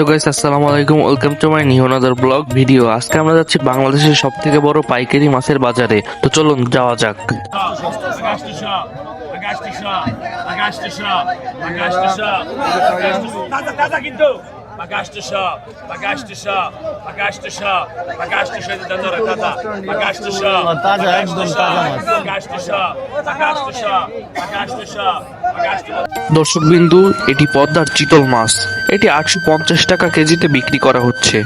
Hello guys, আসসালামু আলাইকুম। Welcome to my new another blog video আজকে আমরা যাচ্ছি বাংলাদেশের সব থেকে বড় পাইকারি মাছের বাজারে। তো চলুন, যাওয়া যাক। কিন্তু। Багажтыша, багажтыша, багажтыша, багажтыша это донора, тата, багажтыша, багажтыша, багажтыша, багажтыша, багажтыша, দর্শক বিন্দু এটি পদ্মার চিতল মাছ এটি আটশো পঞ্চাশ টাকা কেজিতে বিক্রি করা হচ্ছে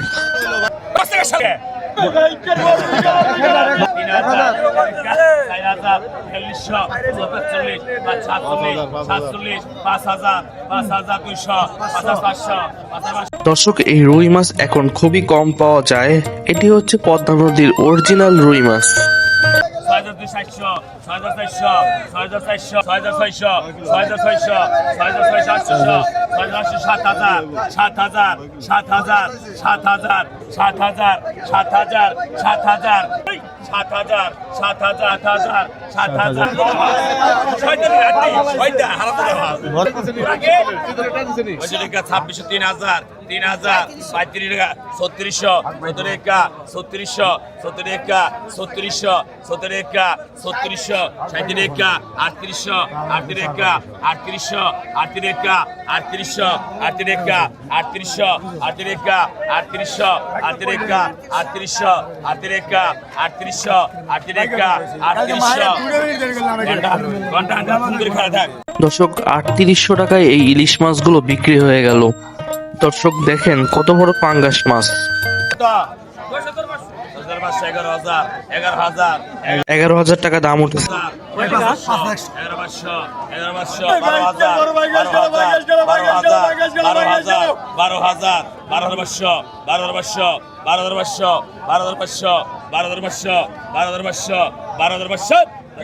সাতচল্লিশ পাঁচ হাজার দর্শক এই রুই মাছ এখন খুবই কম পাওয়া যায়। এটি হচ্ছে পদ্মা নদীর অরিজিনাল রুই মাছ। সাত হাজার সাত হাজার সাত হাজার সাত হাজার। সাত হাজার সাত হাজার সাত হাজার। সাত হাজার সাত হাজার হাজার সাত হাজার। ছাব্বিশশো তিন হাজার তিন হাজার পঁয়ত্রিশ টাকা ছত্রিশশো সত্তর একা ছত্রিশশো সত্তর একা ছত্রিশশো সত্তর একা ছত্রিশশো সাঁত্রিশ একা আটত্রিশশো আটত্রিশ একা আটত্রিশশো আটত্রিশ একা আটত্রিশশো আটত্রিশ একা আটত্রিশশো আটত্রিশ একা আটত্রিশশো দর্শক আটত্রিশশো টাকায় এই ইলিশ মাছগুলো বিক্রি হয়ে গেল। দর্শক দেখেন কত বড় পাঙ্গাস মাছ। এগারো হাজার টাকা দাম উঠেছে। বারো হাজার বারো হাজার বারো হাজার বারো হাজার বারো হাজার পাঁচশো বারো হাজার পাঁচশো বারো হাজার পাঁচশো বারো হাজার পাঁচশো বারো হাজার পাঁচশো বারো হাজার পাঁচশো বারো হাজার পাঁচশো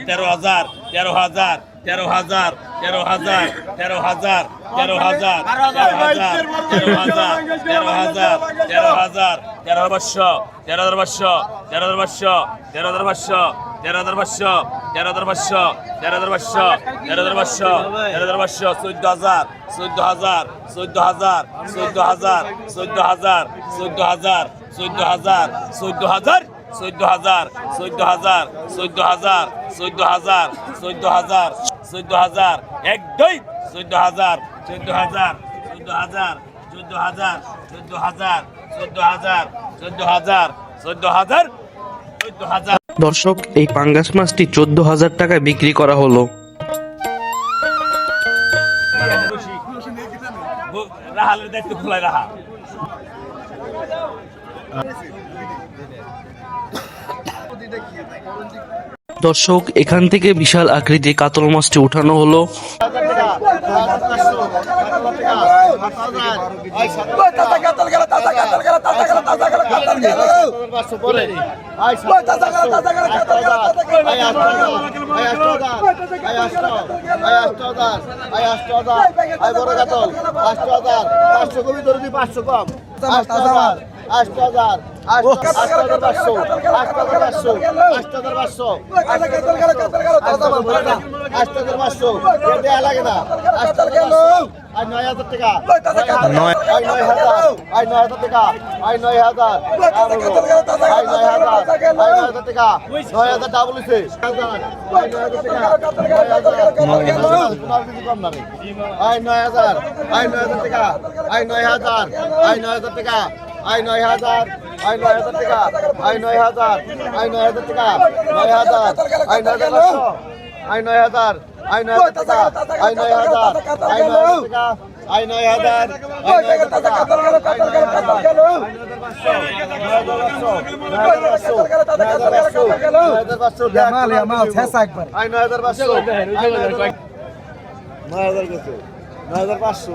তেরো হাজার তেরো হাজার তেরো হাজার তেরো হাজার তেরো হাজার তেরো হাজার তেরো হাজার তেরো হাজার তেরো হাজার তেরো হাজার তেরো পাঁচশো তেরো হাজার পাঁচশো তেরো হাজার পাঁচশো তেরো হাজার পাঁচশো তেরো হাজার পাঁচশো তেরো হাজার পাঁচশো তেরো হাজার পাঁচশো তেরো হাজার পাঁচশো তেরো হাজার পাঁচশো চোদ্দ হাজার চোদ্দ হাজার চোদ্দ হাজার চোদ্দ হাজার চোদ্দ হাজার চোদ্দ হাজার চোদ্দ হাজার চোদ্দ হাজার চোদ্দ হাজার চোদ্দ হাজার চোদ্দ হাজার চোদ্দ হাজার চোদ্দ হাজার চোদ্দ হাজার এক দুই চোদ্দ হাজার চোদ্দ হাজার চোদ্দ হাজার চোদ্দ হাজার চোদ্দ হাজার চোদ্দ হাজার চোদ্দ হাজার চোদ্দ হাজার চোদ্দ হাজার। দর্শক এই পাঙ্গাস মাছটি চোদ্দ হাজার টাকায় বিক্রি করা হলো। রাহালের দায়িত্ব খোলায় রাহা দর্শক এখান থেকে বিশাল আকৃতি কাতল মাছটি উঠানো হলো পাঁচশো কম আষ্ট হাজার আই নয় হাজার আই নয় হাজার টাকা আই নয় হাজার টাকা। আই নয় হাজার আই নয় হাজার টাকা আই নয় হাজার আই নয় হাজার টাকা নয় হাজার আই নয় হাজার আই নয় হাজার আই নয় হাজার টাকা আই নয় হাজার আই নয় হাজার টাকা আই নয় হাজার আই নয় হাজার টাকা নয় হাজার পাঁচশো নয় হাজার পাঁচশো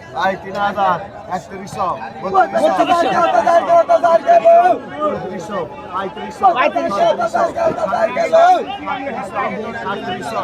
আই তিন হাজার একত্রিশশো বত্রিশশো পঁয়ত্রিশশো পঁয়ত্রিশশো আটত্রিশশো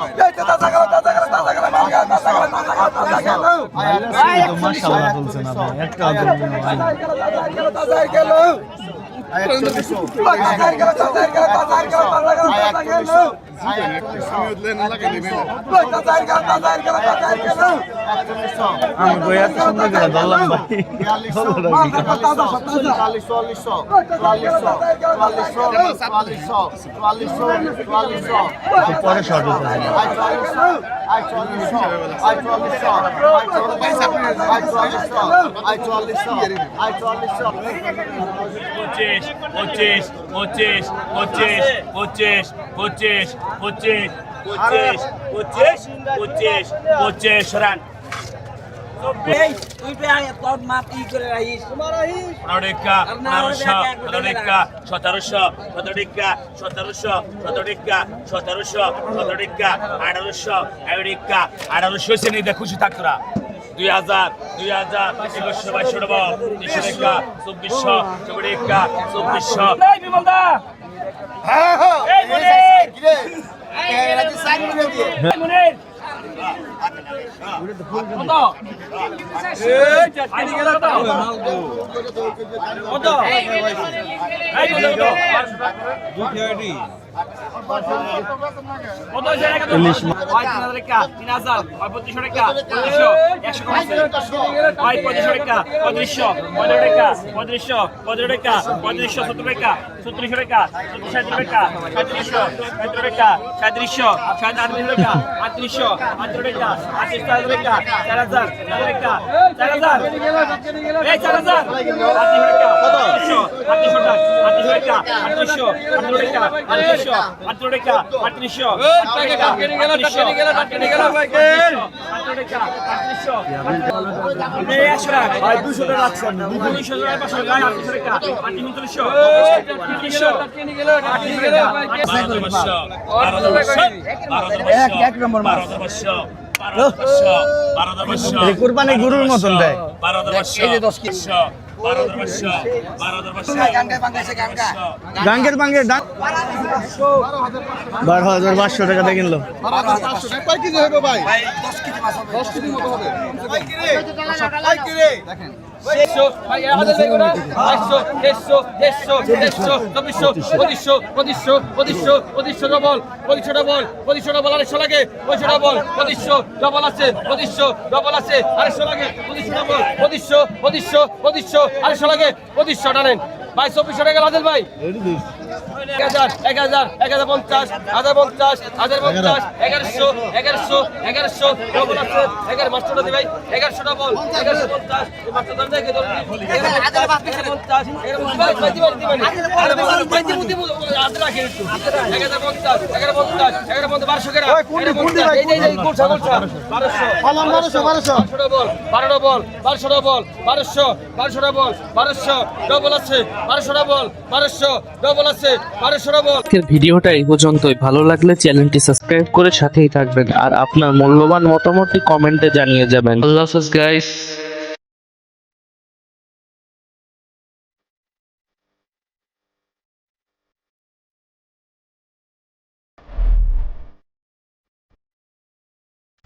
পরে শর্ট আই চল্লিশ আই চল্লিশ আই চল্লিশ পঁচিশ রান আঠারোশো আঠারোশো শ্রেণি দেখ খুশি থাকতরা দুই হাজার দুই হাজার একুশশো বাইশশো টাকা তিনশো টাকা চব্বিশশো চব্বিশটা চব্বিশশো। বিমলদা এই ইলিশ তিন হাজার পঁয়ত্রিশশো টাকা একশো পঁয়ত্রিশশো টাকা পঁয়ত্রিশশো পনেরো টাকা পঁয়ত্রিশশো পনেরো টাকা পঁয়ত্রিশশো সত্তর টাকা সত্তরিশশো টাকা সত্তরিশ টাকা পঁয়ত্রিশশো পঁয়ত্রিশ টাকা সাঁত্রিশশো সাঁত্রিশশো আটত্রিশশো আটশো টাকা আশি টাকা চার হাজার এক নম্বর মাস কুরবানি গরুর মতন দেয় গাঙ্গের বাঙ্গের ডাক বারো হাজার পাঁচশো টাকা দিয়ে কিনলো। কয় কেজি দশ কেজি মতো হবে। বাইশ চব্বিশশো টাকা রাজেল ভাই। এক হাজার এক হাজার এক হাজার পঞ্চাশ হাজার পঞ্চাশ হাজার পঞ্চাশ এগারোশো এগারোশো এগারোশো এগারো এগারোশো পঞ্চাশ এগারো পঞ্চাশ এগারো পঞ্চাশ বারোশো বারোশো বারোশো ডবল বারো ডবল বারোশো ডবল বারোশো বারোশো ডবল বারোশো আছে বারোশো ডবল বারোশো ডবল আছে আজকের ভিডিওটা এই পর্যন্তই। ভালো লাগলে চ্যানেলটি সাবস্ক্রাইব করে সাথেই থাকবেন। আর আপনার মূল্যবান মতামতটি কমেন্টে জানিয়ে যাবেন। আল্লাহ হাফেজ গাইস